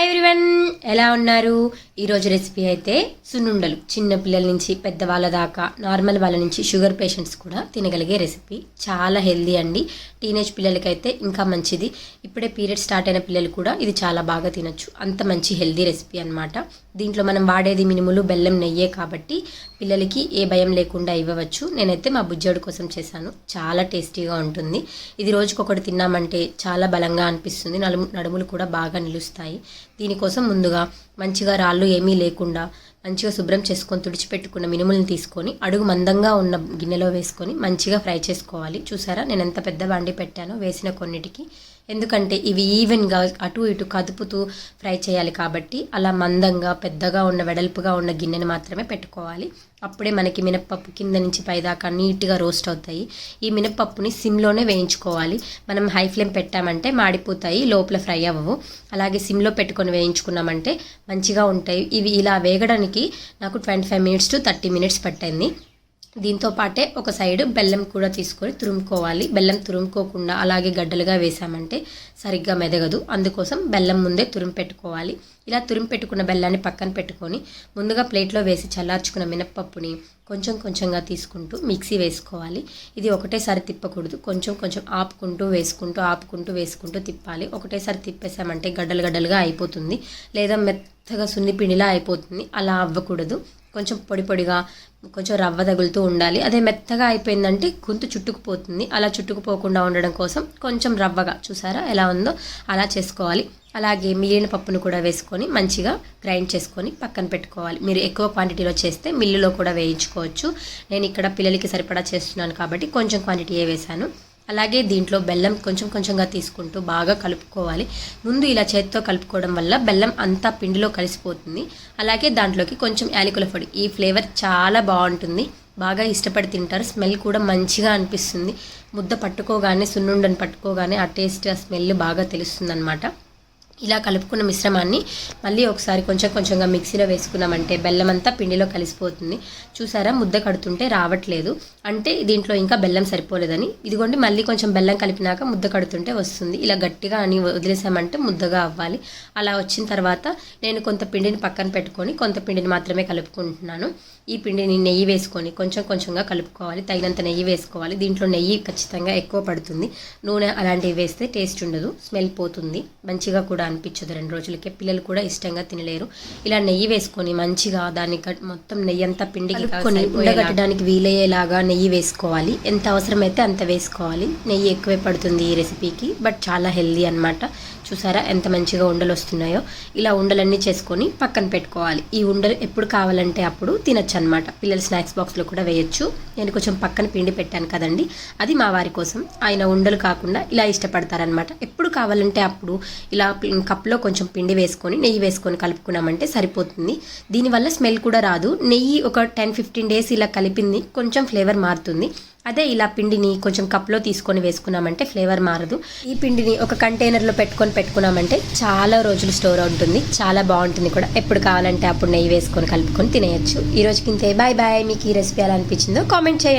Hi everyone ఎలా ఉన్నారు? ఈరోజు రెసిపీ అయితే సున్నుండలు. చిన్న పిల్లల నుంచి పెద్దవాళ్ళ దాకా నార్మల్ వాళ్ళ నుంచి షుగర్ పేషెంట్స్ కూడా తినగలిగే రెసిపీ. చాలా హెల్దీ అండి. టీనేజ్ పిల్లలకైతే ఇంకా మంచిది. ఇప్పుడే పీరియడ్ స్టార్ట్ అయిన పిల్లలు కూడా ఇది చాలా బాగా తినొచ్చు. అంత మంచి హెల్దీ రెసిపీ అన్నమాట. దీంట్లో మనం వాడేది మినుములు బెల్లం నెయ్యే కాబట్టి పిల్లలకి ఏ భయం లేకుండా ఇవ్వవచ్చు. నేనైతే మా బుజ్జోడు కోసం చేశాను. చాలా టేస్టీగా ఉంటుంది. ఇది రోజుకొకటి తిన్నామంటే చాలా బలంగా అనిపిస్తుంది. నడుము నడుములు కూడా బాగా నిలుస్తాయి. దీనికోసం ముందుగా మంచిగా రాళ్ళు ఏమీ లేకుండా మంచిగా శుభ్రం చేసుకొని తుడిచిపెట్టుకున్న మినుములను తీసుకొని అడుగు మందంగా ఉన్న గిన్నెలో వేసుకొని మంచిగా ఫ్రై చేసుకోవాలి. చూసారా? నేను ఎంత పెద్ద బాండి పెట్టానో వేసిన కొన్నిటికి ఎందుకంటే ఇవి ఈవెన్గా అటు ఇటు కదుపుతూ ఫ్రై చేయాలి కాబట్టి అలా మందంగా పెద్దగా ఉన్న వెడల్పుగా ఉన్న గిన్నెని మాత్రమే పెట్టుకోవాలి. అప్పుడే మనకి మినప్పప్పు కింద నుంచి పైదాకా నీట్గా రోస్ట్ అవుతాయి. ఈ మినప్పప్పుని సిమ్లోనే వేయించుకోవాలి. మనం హై ఫ్లేమ్ పెట్టామంటే మాడిపోతాయి లోపల ఫ్రై అవ్వవు. అలాగే సిమ్లో పెట్టుకొని వేయించుకున్నామంటే మంచిగా ఉంటాయి. ఇవి ఇలా వేగడానికి నాకు twenty five minutes to thirty minutes పట్టింది. దీంతో పాటే ఒక సైడ్ బెల్లం కూడా తీసుకొని తురుముకోవాలి. బెల్లం తురుముకోకుండా అలాగే గడ్డలుగా వేసామంటే సరిగ్గా మెదగదు. అందుకోసం బెల్లం ముందే తురుము పెట్టుకోవాలి. ఇలా తురుము పెట్టుకున్న బెల్లాన్ని పక్కన పెట్టుకొని ముందుగా ప్లేట్లో వేసి చల్లార్చుకున్న మినప్పప్పుని కొంచెం కొంచెంగా తీసుకుంటూ మిక్సీ వేసుకోవాలి. ఇది ఒకటేసారి తిప్పకూడదు. కొంచెం కొంచెం ఆపుకుంటూ వేసుకుంటూ ఆపుకుంటూ వేసుకుంటూ తిప్పాలి. ఒకటేసారి తిప్పేసామంటే గడ్డలు గడ్డలుగా అయిపోతుంది. లేదా మెత్తగా సున్ని పిండిలా అయిపోతుంది. అలా అవ్వకూడదు. కొంచెం పొడి పొడిగా కొంచెం రవ్వ తగులుతూ ఉండాలి. అదే మెత్తగా అయిపోయిందంటే గొంతు చుట్టుకుపోతుంది. అలా చుట్టుకుపోకుండా ఉండడం కోసం కొంచెం రవ్వగా చూసారా ఎలా ఉందో? అలా చేసుకోవాలి. అలాగే మిగిలిన పప్పును కూడా వేసుకొని మంచిగా గ్రైండ్ చేసుకొని పక్కన పెట్టుకోవాలి. మీరు ఎక్కువ క్వాంటిటీలో చేస్తే మిల్లులో కూడా వేయించుకోవచ్చు. నేను ఇక్కడ పిల్లలకి సరిపడా చేస్తున్నాను కాబట్టి కొంచెం క్వాంటిటీయే వేశాను. అలాగే దీంట్లో బెల్లం కొంచెం కొంచెంగా తీసుకుంటూ బాగా కలుపుకోవాలి. ముందు ఇలా చేతితో కలుపుకోవడం వల్ల బెల్లం అంతా పిండిలో కలిసిపోతుంది. అలాగే దాంట్లోకి కొంచెం యాలకుల పొడి. ఈ ఫ్లేవర్ చాలా బాగుంటుంది. బాగా ఇష్టపడి తింటారు. స్మెల్ కూడా మంచిగా అనిపిస్తుంది. ముద్ద పట్టుకోగానే సున్నుండని పట్టుకోగానే ఆ టేస్ట్ ఆ స్మెల్ బాగా తెలుస్తుంది అనమాట ఇలా కలుపుకున్న మిశ్రమాన్ని మళ్ళీ ఒకసారి కొంచెం కొంచెంగా మిక్సీలో వేసుకున్నామంటే బెల్లం అంతా పిండిలో కలిసిపోతుంది. చూసారా? ముద్ద కడుతుంటే రావట్లేదు. అంటే దీంట్లో ఇంకా బెల్లం సరిపోలేదని. ఇదిగోండి మళ్ళీ కొంచెం బెల్లం కలిపినాక ముద్ద కడుతుంటే వస్తుంది. ఇలా గట్టిగా అని వదిలేసామంటే ముద్దగా అవ్వాలి. అలా వచ్చిన తర్వాత నేను కొంత పిండిని పక్కన పెట్టుకొని కొంత పిండిని మాత్రమే కలుపుకుంటున్నాను. ఈ పిండిని నెయ్యి వేసుకొని కొంచెం కొంచెంగా కలుపుకోవాలి. తగినంత నెయ్యి వేసుకోవాలి. దీంట్లో నెయ్యి ఖచ్చితంగా ఎక్కువ పడుతుంది. నూనె అలాంటివి వేస్తే టేస్ట్ ఉండదు. స్మెల్ పోతుంది. మంచిగా కూడా అనిపించదు. రెండు రోజులకి పిల్లలు కూడా ఇష్టంగా తినలేరు. ఇలా నెయ్యి వేసుకొని మంచిగా దాన్ని మొత్తం నెయ్యి అంతా పిండికి కలుపుకొని ఉండగట్టడానికి వీలయ్యేలాగా నెయ్యి వేసుకోవాలి. ఎంత అవసరమైతే అంత వేసుకోవాలి. నెయ్యి ఎక్కువే పడుతుంది ఈ రెసిపీకి బట్ చాలా హెల్దీ అనమాట చూసారా ఎంత మంచిగా ఉండలు వస్తున్నాయో. ఇలా ఉండలన్నీ చేసుకొని పక్కన పెట్టుకోవాలి. ఈ ఉండలు ఎప్పుడు కావాలంటే అప్పుడు తినచ్చు అనమాట పిల్లల స్నాక్స్ బాక్స్లో కూడా వేయచ్చు. నేను కొంచెం పక్కన పిండి పెట్టాను కదండి. అది మా వారి కోసం. ఆయన ఉండలు కాకుండా ఇలా ఇష్టపడతారనమాట ఎప్పుడు కావాలంటే అప్పుడు ఇలా కప్లో కొంచెం పిండి వేసుకొని నెయ్యి వేసుకొని కలుపుకున్నామంటే సరిపోతుంది. దీనివల్ల స్మెల్ కూడా రాదు. నెయ్యి ఒక టెన్ ఫిఫ్టీన్ డేస్ ఇలా కలిపింది కొంచెం ఫ్లేవర్ మారుతుంది. అదే ఇలా పిండిని కొంచెం కప్లో తీసుకొని వేసుకున్నామంటే ఫ్లేవర్ మారదు. ఈ పిండిని ఒక కంటైనర్లో పెట్టుకొని పెట్టుకున్నామంటే చాలా రోజులు స్టోర్ ఉంటుంది చాలా బాగుంటుంది కూడా. ఎప్పుడు కావాలంటే అప్పుడు నెయ్యి వేసుకొని కలుపుకొని తినేయచ్చు. ఈ రోజుకి ఇంతే. Bye bye. మీకు ఈ రెసిపీ ఎలా అనిపించిందో కామెంట్ చేయండి.